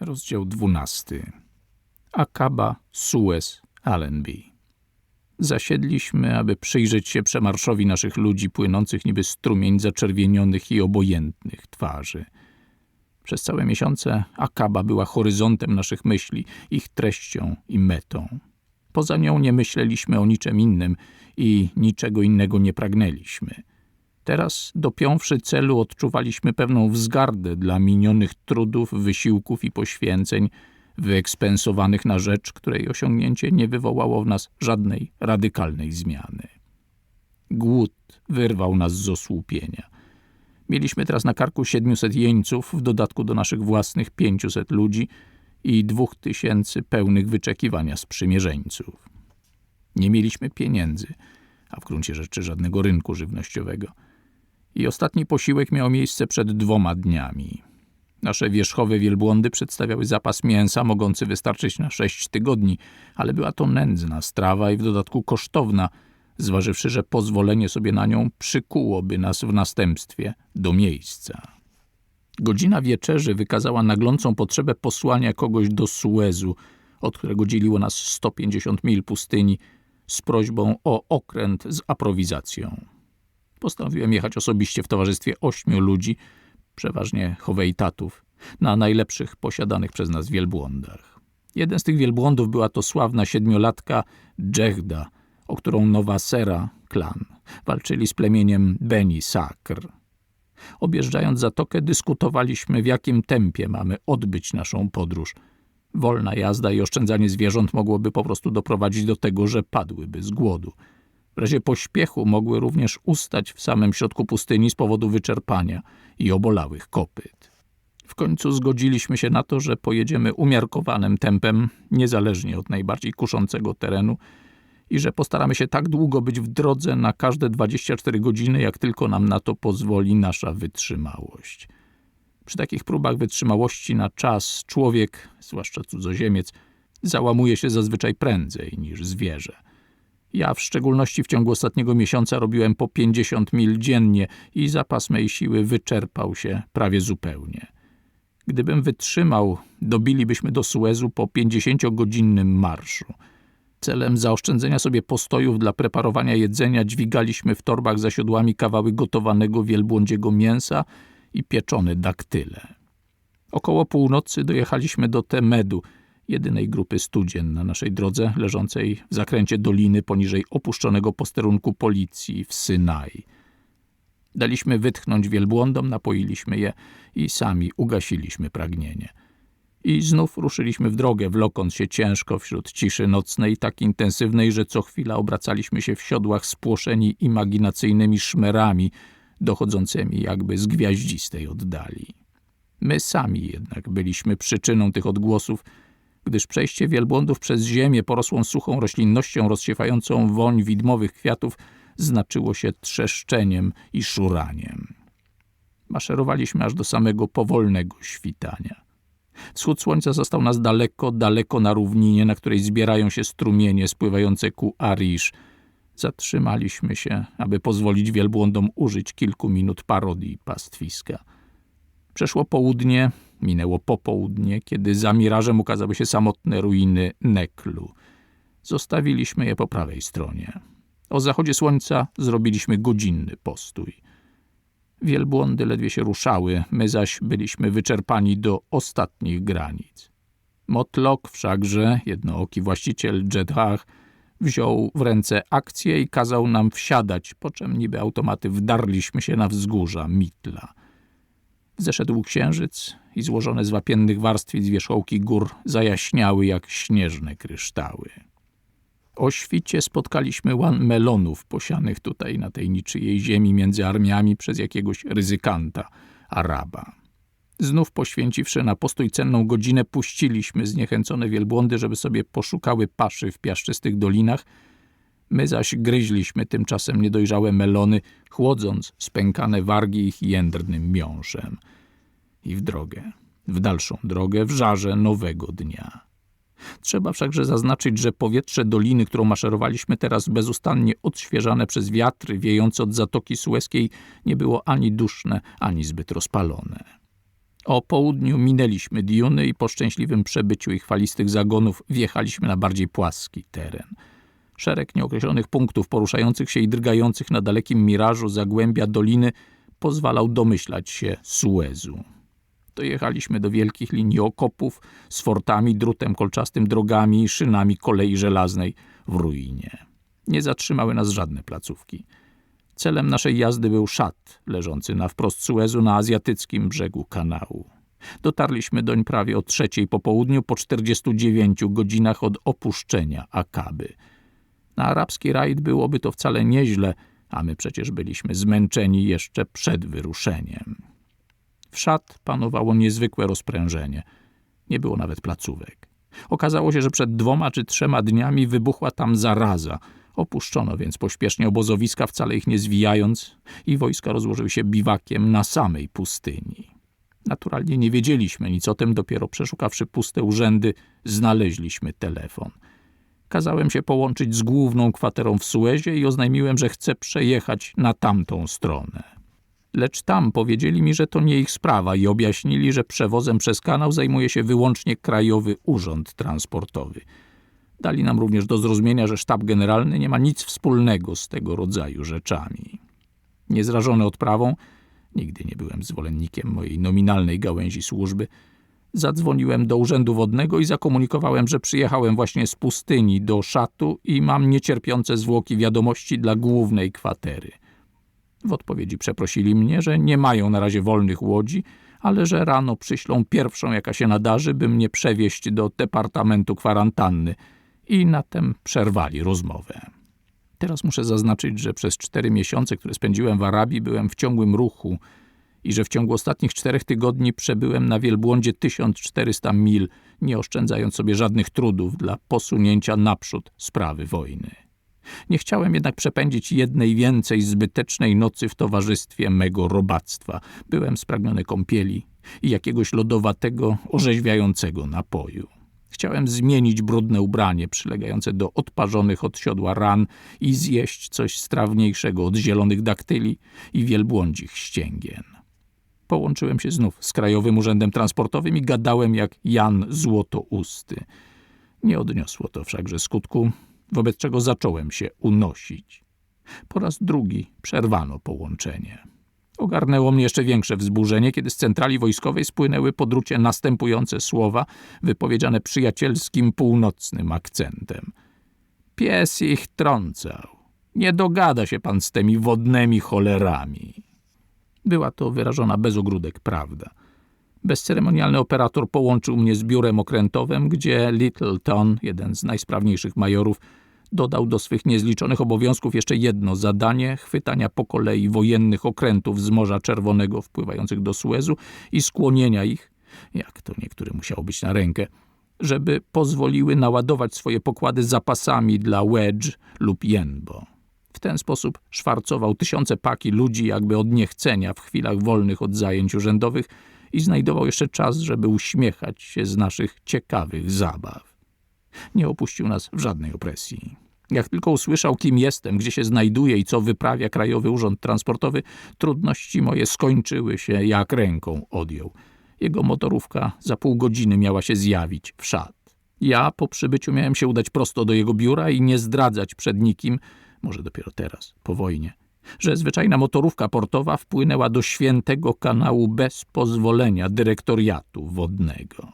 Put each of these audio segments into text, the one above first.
Rozdział 12. Akaba, Suez, Allenby. Zasiedliśmy, aby przyjrzeć się przemarszowi naszych ludzi płynących niby strumień zaczerwienionych i obojętnych twarzy. Przez całe miesiące Akaba była horyzontem naszych myśli, ich treścią i metą. Poza nią nie myśleliśmy o niczym innym i niczego innego nie pragnęliśmy. Teraz, dopiąwszy celu, odczuwaliśmy pewną wzgardę dla minionych trudów, wysiłków i poświęceń, wyekspensowanynych na rzecz, której osiągnięcie nie wywołało w nas żadnej radykalnej zmiany. Głód wyrwał nas z osłupienia. Mieliśmy teraz na karku 700 jeńców, w dodatku do naszych własnych 500 ludzi i dwóch tysięcy pełnych wyczekiwania sprzymierzeńców. Nie mieliśmy pieniędzy, a w gruncie rzeczy żadnego rynku żywnościowego. I ostatni posiłek miał miejsce przed dwoma dniami. Nasze wierzchowe wielbłądy przedstawiały zapas mięsa mogący wystarczyć na sześć tygodni, ale była to nędzna strawa i w dodatku kosztowna, zważywszy, że pozwolenie sobie na nią przykułoby nas w następstwie do miejsca. Godzina wieczerzy wykazała naglącą potrzebę posłania kogoś do Suezu, od którego dzieliło nas 150 mil pustyni, z prośbą o okręt z aprowizacją. Postanowiłem jechać osobiście w towarzystwie ośmiu ludzi, przeważnie Howejtatów, na najlepszych posiadanych przez nas wielbłądach. Jeden z tych wielbłądów była to sławna siedmiolatka Dżechda, o którą Nowa Sera, klan, walczyli z plemieniem Beni Sakr. Objeżdżając zatokę, dyskutowaliśmy, w jakim tempie mamy odbyć naszą podróż. Wolna jazda i oszczędzanie zwierząt mogłoby po prostu doprowadzić do tego, że padłyby z głodu. Razie pośpiechu mogły również ustać w samym środku pustyni z powodu wyczerpania i obolałych kopyt. W końcu zgodziliśmy się na to, że pojedziemy umiarkowanym tempem, niezależnie od najbardziej kuszącego terenu, i że postaramy się tak długo być w drodze na każde 24 godziny, jak tylko nam na to pozwoli nasza wytrzymałość. Przy takich próbach wytrzymałości na czas człowiek, zwłaszcza cudzoziemiec, załamuje się zazwyczaj prędzej niż zwierzę. Ja w szczególności w ciągu ostatniego miesiąca robiłem po 50 mil dziennie i zapas mej siły wyczerpał się prawie zupełnie. Gdybym wytrzymał, dobilibyśmy do Suezu po 50-godzinnym marszu. Celem zaoszczędzenia sobie postojów dla preparowania jedzenia dźwigaliśmy w torbach za siodłami kawały gotowanego wielbłądziego mięsa i pieczone daktyle. Około północy dojechaliśmy do Temedu, jedynej grupy studzien na naszej drodze, leżącej w zakręcie doliny poniżej opuszczonego posterunku policji w Synai. Daliśmy wytchnąć wielbłądom, napoiliśmy je i sami ugasiliśmy pragnienie. I znów ruszyliśmy w drogę, wlokąc się ciężko wśród ciszy nocnej, tak intensywnej, że co chwila obracaliśmy się w siodłach spłoszeni imaginacyjnymi szmerami, dochodzącymi jakby z gwiaździstej oddali. My sami jednak byliśmy przyczyną tych odgłosów, gdyż przejście wielbłądów przez ziemię porosłą suchą roślinnością rozsiewającą woń widmowych kwiatów znaczyło się trzeszczeniem i szuraniem. Maszerowaliśmy aż do samego powolnego świtania. Wschód słońca został nas daleko, daleko na równinie, na której zbierają się strumienie spływające ku Arisz. Zatrzymaliśmy się, aby pozwolić wielbłądom użyć kilku minut parodii pastwiska. Przeszło południe, minęło popołudnie, kiedy za mirażem ukazały się samotne ruiny Neklu. Zostawiliśmy je po prawej stronie. O zachodzie słońca zrobiliśmy godzinny postój. Wielbłądy ledwie się ruszały, my zaś byliśmy wyczerpani do ostatnich granic. Motlok wszakże, jednooki właściciel Jedhach, wziął w ręce akcję i kazał nam wsiadać, po czym niby automaty wdarliśmy się na wzgórza Mitla. Zeszedł księżyc i złożone z wapiennych warstwic wierzchołki gór zajaśniały jak śnieżne kryształy. O świcie spotkaliśmy łan melonów posianych tutaj na tej niczyjej ziemi między armiami przez jakiegoś ryzykanta, Araba. Znów poświęciwszy na postój cenną godzinę, puściliśmy zniechęcone wielbłądy, żeby sobie poszukały paszy w piaszczystych dolinach. My zaś gryźliśmy tymczasem niedojrzałe melony, chłodząc spękane wargi ich jędrnym miążem. I w drogę, w dalszą drogę, w żarze nowego dnia. Trzeba wszakże zaznaczyć, że powietrze doliny, którą maszerowaliśmy teraz bezustannie odświeżane przez wiatry wiejące od Zatoki Sueskiej, nie było ani duszne, ani zbyt rozpalone. O południu minęliśmy Diuny i po szczęśliwym przebyciu ich falistych zagonów wjechaliśmy na bardziej płaski teren. Szereg nieokreślonych punktów poruszających się i drgających na dalekim mirażu zagłębia doliny pozwalał domyślać się Suezu. Dojechaliśmy do wielkich linii okopów z fortami, drutem kolczastym, drogami i szynami kolei żelaznej w ruinie. Nie zatrzymały nas żadne placówki. Celem naszej jazdy był szat, leżący na wprost Suezu na azjatyckim brzegu kanału. Dotarliśmy doń prawie o trzeciej po południu, po 49 godzinach od opuszczenia Akaby. Na arabski rajd byłoby to wcale nieźle, a my przecież byliśmy zmęczeni jeszcze przed wyruszeniem. W szat panowało niezwykłe rozprężenie. Nie było nawet placówek. Okazało się, że przed dwoma czy trzema dniami wybuchła tam zaraza. Opuszczono więc pośpiesznie obozowiska, wcale ich nie zwijając, i wojska rozłożyły się biwakiem na samej pustyni. Naturalnie nie wiedzieliśmy nic o tym, dopiero przeszukawszy puste urzędy, znaleźliśmy telefon. Kazałem się połączyć z główną kwaterą w Suezie i oznajmiłem, że chcę przejechać na tamtą stronę. Lecz tam powiedzieli mi, że to nie ich sprawa i objaśnili, że przewozem przez kanał zajmuje się wyłącznie Krajowy Urząd Transportowy. Dali nam również do zrozumienia, że sztab generalny nie ma nic wspólnego z tego rodzaju rzeczami. Niezrażony odprawą, nigdy nie byłem zwolennikiem mojej nominalnej gałęzi służby, zadzwoniłem do urzędu wodnego i zakomunikowałem, że przyjechałem właśnie z pustyni do szatu i mam niecierpiące zwłoki wiadomości dla głównej kwatery. W odpowiedzi przeprosili mnie, że nie mają na razie wolnych łodzi, ale że rano przyślą pierwszą, jaka się nadarzy, by mnie przewieźć do departamentu kwarantanny i na tem przerwali rozmowę. Teraz muszę zaznaczyć, że przez cztery miesiące, które spędziłem w Arabii, byłem w ciągłym ruchu i że w ciągu ostatnich czterech tygodni przebyłem na wielbłądzie 1400 mil, nie oszczędzając sobie żadnych trudów dla posunięcia naprzód sprawy wojny. Nie chciałem jednak przepędzić jednej więcej zbytecznej nocy w towarzystwie mego robactwa. Byłem spragniony kąpieli i jakiegoś lodowatego, orzeźwiającego napoju. Chciałem zmienić brudne ubranie przylegające do odparzonych od siodła ran i zjeść coś strawniejszego od zielonych daktyli i wielbłądzich ścięgien. Połączyłem się znów z Krajowym Urzędem Transportowym i gadałem jak Jan Złotousty. Nie odniosło to wszakże skutku, wobec czego zacząłem się unosić. Po raz drugi przerwano połączenie. Ogarnęło mnie jeszcze większe wzburzenie, kiedy z centrali wojskowej spłynęły po drucie następujące słowa, wypowiedziane przyjacielskim, północnym akcentem. Pies ich trącał. Nie dogada się pan z tymi wodnymi cholerami. Była to wyrażona bez ogródek prawda. Bezceremonialny operator połączył mnie z biurem okrętowym, gdzie Littleton, jeden z najsprawniejszych majorów, dodał do swych niezliczonych obowiązków jeszcze jedno zadanie chwytania po kolei wojennych okrętów z Morza Czerwonego wpływających do Suezu i skłonienia ich, jak to niektórym musiało być na rękę, żeby pozwoliły naładować swoje pokłady zapasami dla Wedge lub Jenbo. W ten sposób szwarcował tysiące paki ludzi jakby od niechcenia w chwilach wolnych od zajęć urzędowych i znajdował jeszcze czas, żeby uśmiechać się z naszych ciekawych zabaw. Nie opuścił nas w żadnej opresji. Jak tylko usłyszał, kim jestem, gdzie się znajduję i co wyprawia Krajowy Urząd Transportowy, trudności moje skończyły się, jak ręką odjął. Jego motorówka za pół godziny miała się zjawić w szat. Ja po przybyciu miałem się udać prosto do jego biura i nie zdradzać przed nikim, może dopiero teraz, po wojnie, że zwyczajna motorówka portowa wpłynęła do świętego kanału bez pozwolenia dyrektoriatu wodnego.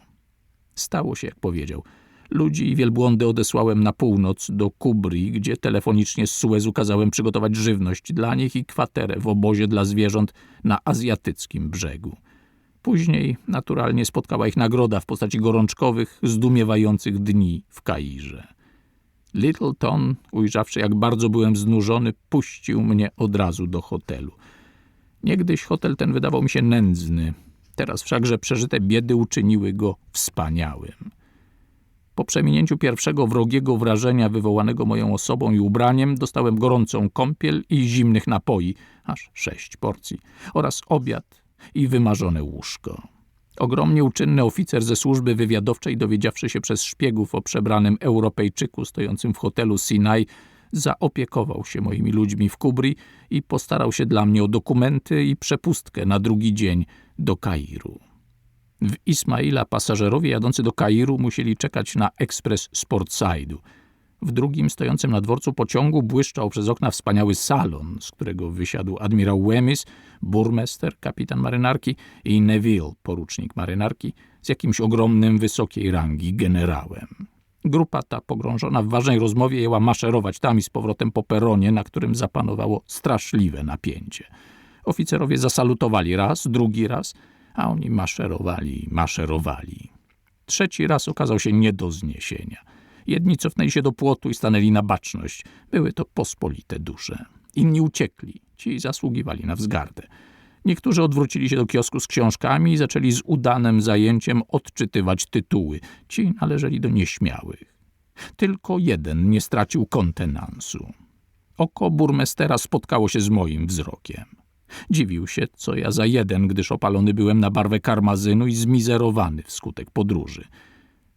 Stało się, jak powiedział. Ludzi i wielbłądy odesłałem na północ do Kubri, gdzie telefonicznie z Suezu kazałem przygotować żywność dla nich i kwaterę w obozie dla zwierząt na azjatyckim brzegu. Później naturalnie spotkała ich nagroda w postaci gorączkowych, zdumiewających dni w Kairze. Littleton, ujrzawszy jak bardzo byłem znużony, puścił mnie od razu do hotelu. Niegdyś hotel ten wydawał mi się nędzny, teraz wszakże przeżyte biedy uczyniły go wspaniałym. Po przeminięciu pierwszego wrogiego wrażenia wywołanego moją osobą i ubraniem dostałem gorącą kąpiel i zimnych napoi, aż sześć porcji, oraz obiad i wymarzone łóżko. Ogromnie uczynny oficer ze służby wywiadowczej, dowiedziawszy się przez szpiegów o przebranym Europejczyku stojącym w hotelu Sinai, zaopiekował się moimi ludźmi w Kubri i postarał się dla mnie o dokumenty i przepustkę na drugi dzień do Kairu. W Ismaila pasażerowie jadący do Kairu musieli czekać na ekspres Sportside'u. W drugim, stojącym na dworcu pociągu, błyszczał przez okna wspaniały salon, z którego wysiadł admirał Wemys, burmester, kapitan marynarki i Neville, porucznik marynarki, z jakimś ogromnym, wysokiej rangi generałem. Grupa ta, pogrążona w ważnej rozmowie, jęła maszerować tam i z powrotem po peronie, na którym zapanowało straszliwe napięcie. Oficerowie zasalutowali raz, drugi raz, a oni maszerowali, maszerowali. Trzeci raz okazał się nie do zniesienia. Jedni cofnęli się do płotu i stanęli na baczność. Były to pospolite dusze. Inni uciekli, ci zasługiwali na wzgardę. Niektórzy odwrócili się do kiosku z książkami i zaczęli z udanym zajęciem odczytywać tytuły. Ci należeli do nieśmiałych. Tylko jeden nie stracił kontenansu. Oko burmestera spotkało się z moim wzrokiem. Dziwił się, co ja za jeden, gdyż opalony byłem na barwę karmazynu i zmizerowany wskutek podróży.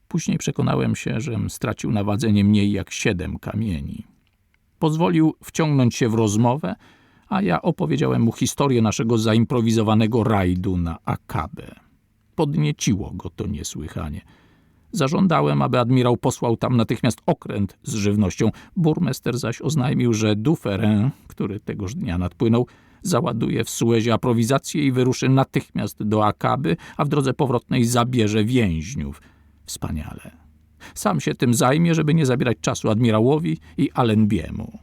Później przekonałem się, żem stracił na wadze nie mniej jak siedem kamieni. Pozwolił wciągnąć się w rozmowę, a ja opowiedziałem mu historię naszego zaimprowizowanego rajdu na Akabę. Podnieciło go to niesłychanie. Zażądałem, aby admirał posłał tam natychmiast okręt z żywnością. Burmester zaś oznajmił, że Dufferin, który tegoż dnia nadpłynął, załaduje w Suezie aprowizację i wyruszy natychmiast do Akaby, a w drodze powrotnej zabierze więźniów. Wspaniale. Sam się tym zajmie, żeby nie zabierać czasu admirałowi i Allenbiemu.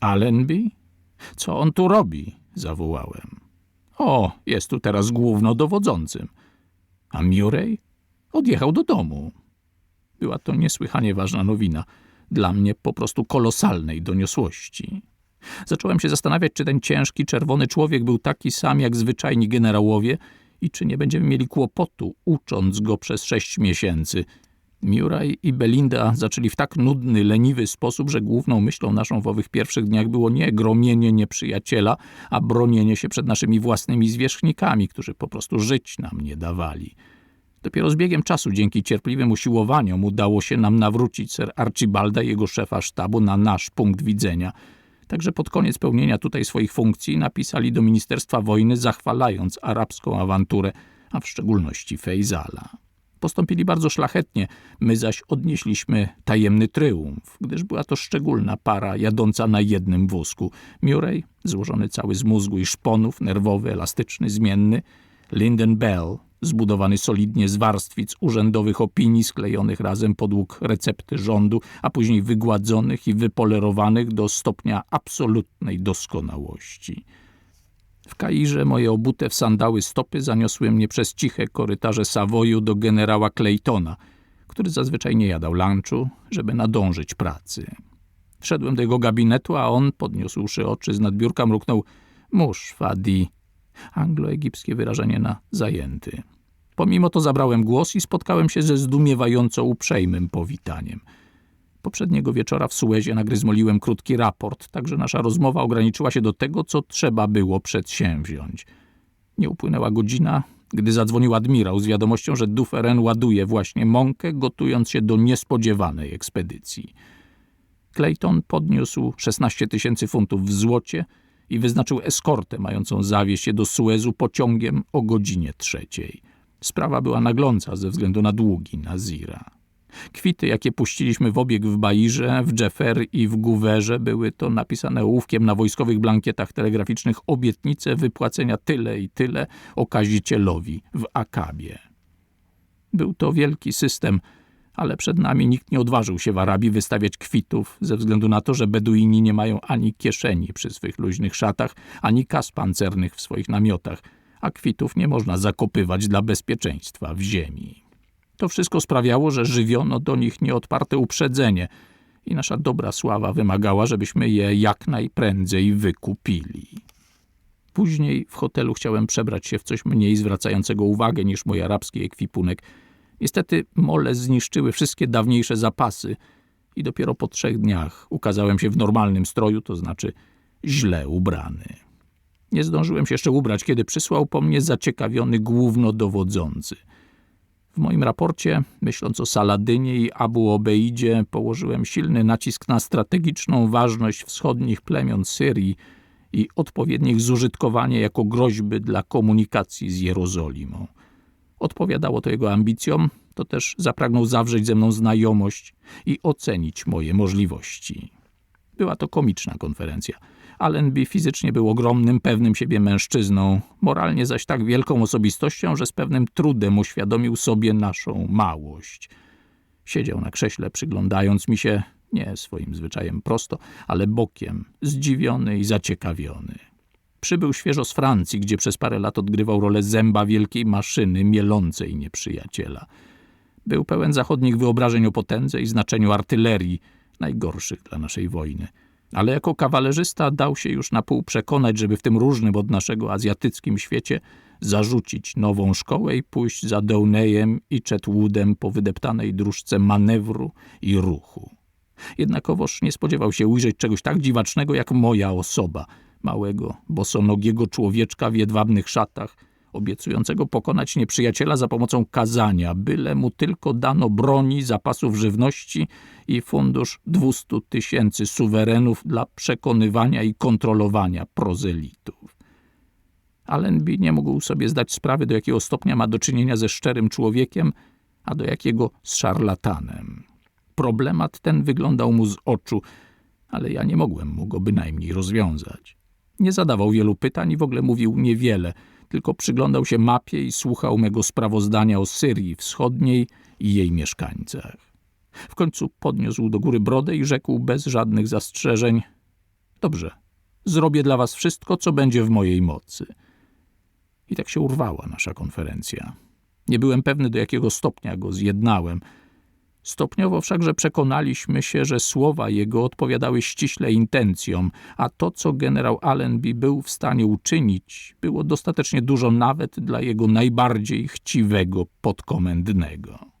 Allenby? Co on tu robi? zawołałem. O, jest tu teraz głównodowodzącym. A Murray? Odjechał do domu. Była to niesłychanie ważna nowina, dla mnie po prostu kolosalnej doniosłości. Zacząłem się zastanawiać, czy ten ciężki, czerwony człowiek był taki sam jak zwyczajni generałowie i czy nie będziemy mieli kłopotu, ucząc go przez sześć miesięcy. Murray i Belinda zaczęli w tak nudny, leniwy sposób, że główną myślą naszą w owych pierwszych dniach było nie gromienie nieprzyjaciela, a bronienie się przed naszymi własnymi zwierzchnikami, którzy po prostu żyć nam nie dawali. Dopiero z biegiem czasu, dzięki cierpliwym usiłowaniom, udało się nam nawrócić Sir Archibalda i jego szefa sztabu na nasz punkt widzenia – Także pod koniec pełnienia tutaj swoich funkcji napisali do Ministerstwa Wojny, zachwalając arabską awanturę, a w szczególności Fejzala. Postąpili bardzo szlachetnie, my zaś odnieśliśmy tajemny tryumf, gdyż była to szczególna para jadąca na jednym wózku. Murray, złożony cały z mózgu i szponów, nerwowy, elastyczny, zmienny, Linden Bell, zbudowany solidnie z warstwic urzędowych opinii sklejonych razem podług recepty rządu, a później wygładzonych i wypolerowanych do stopnia absolutnej doskonałości. W Kairze moje obute w sandały stopy zaniosły mnie przez ciche korytarze Savoyu do generała Claytona, który zazwyczaj nie jadał lunchu, żeby nadążyć pracy. Wszedłem do jego gabinetu, a on, podniósłszy oczy z nadbiórka, mruknął – Musz, Fadi, anglo-egipskie wyrażenie na zajęty. Pomimo to zabrałem głos i spotkałem się ze zdumiewająco uprzejmym powitaniem. Poprzedniego wieczora w Suezie nagryzmoliłem krótki raport, także nasza rozmowa ograniczyła się do tego, co trzeba było przedsięwziąć. Nie upłynęła godzina, gdy zadzwonił admirał z wiadomością, że Duferen ładuje właśnie mąkę, gotując się do niespodziewanej ekspedycji. Clayton podniósł 16 tysięcy funtów w złocie – i wyznaczył eskortę mającą zawieźć je do Suezu pociągiem o godzinie trzeciej. Sprawa była nagląca ze względu na długi Nazira. Kwity, jakie puściliśmy w obieg w Bairze, w Jeffer i w Guwerze, były to napisane ołówkiem na wojskowych blankietach telegraficznych obietnice wypłacenia tyle i tyle okazicielowi w Akabie. Był to wielki system ale przed nami nikt nie odważył się w Arabii wystawiać kwitów, ze względu na to, że Beduini nie mają ani kieszeni przy swych luźnych szatach, ani kas pancernych w swoich namiotach, a kwitów nie można zakopywać dla bezpieczeństwa w ziemi. To wszystko sprawiało, że żywiono do nich nieodparte uprzedzenie i nasza dobra sława wymagała, żebyśmy je jak najprędzej wykupili. Później w hotelu chciałem przebrać się w coś mniej zwracającego uwagę niż mój arabski ekwipunek – Niestety mole zniszczyły wszystkie dawniejsze zapasy i dopiero po trzech dniach ukazałem się w normalnym stroju, to znaczy źle ubrany. Nie zdążyłem się jeszcze ubrać, kiedy przysłał po mnie zaciekawiony głównodowodzący. W moim raporcie, myśląc o Saladynie i Abu Obeidzie, położyłem silny nacisk na strategiczną ważność wschodnich plemion Syrii i odpowiednich zużytkowanie jako groźby dla komunikacji z Jerozolimą. Odpowiadało to jego ambicjom, to też zapragnął zawrzeć ze mną znajomość i ocenić moje możliwości. Była to komiczna konferencja. Allenby fizycznie był ogromnym, pewnym siebie mężczyzną, moralnie zaś tak wielką osobistością, że z pewnym trudem uświadomił sobie naszą małość. Siedział na krześle, przyglądając mi się, nie swoim zwyczajem prosto, ale bokiem, zdziwiony i zaciekawiony. Przybył świeżo z Francji, gdzie przez parę lat odgrywał rolę zęba wielkiej maszyny mielącej nieprzyjaciela. Był pełen zachodnich wyobrażeń o potędze i znaczeniu artylerii, najgorszych dla naszej wojny. Ale jako kawalerzysta dał się już na pół przekonać, żeby w tym różnym od naszego azjatyckim świecie zarzucić nową szkołę i pójść za Downeyem i Chetwoodem po wydeptanej dróżce manewru i ruchu. Jednakowoż nie spodziewał się ujrzeć czegoś tak dziwacznego jak moja osoba, małego, bosonogiego człowieczka w jedwabnych szatach, obiecującego pokonać nieprzyjaciela za pomocą kazania, byle mu tylko dano broni, zapasów żywności i fundusz 200 tysięcy suwerenów dla przekonywania i kontrolowania prozelitów. Allenby nie mógł sobie zdać sprawy, do jakiego stopnia ma do czynienia ze szczerym człowiekiem, a do jakiego z szarlatanem. Problemat ten wyglądał mu z oczu, ale ja nie mogłem mu go bynajmniej rozwiązać. Nie zadawał wielu pytań i w ogóle mówił niewiele, tylko przyglądał się mapie i słuchał mego sprawozdania o Syrii Wschodniej i jej mieszkańcach. W końcu podniósł do góry brodę i rzekł bez żadnych zastrzeżeń: Dobrze, zrobię dla was wszystko, co będzie w mojej mocy. I tak się urwała nasza konferencja. Nie byłem pewny, do jakiego stopnia go zjednałem. Stopniowo wszakże przekonaliśmy się, że słowa jego odpowiadały ściśle intencjom, a to, co generał Allenby był w stanie uczynić, było dostatecznie dużo nawet dla jego najbardziej chciwego podkomendnego.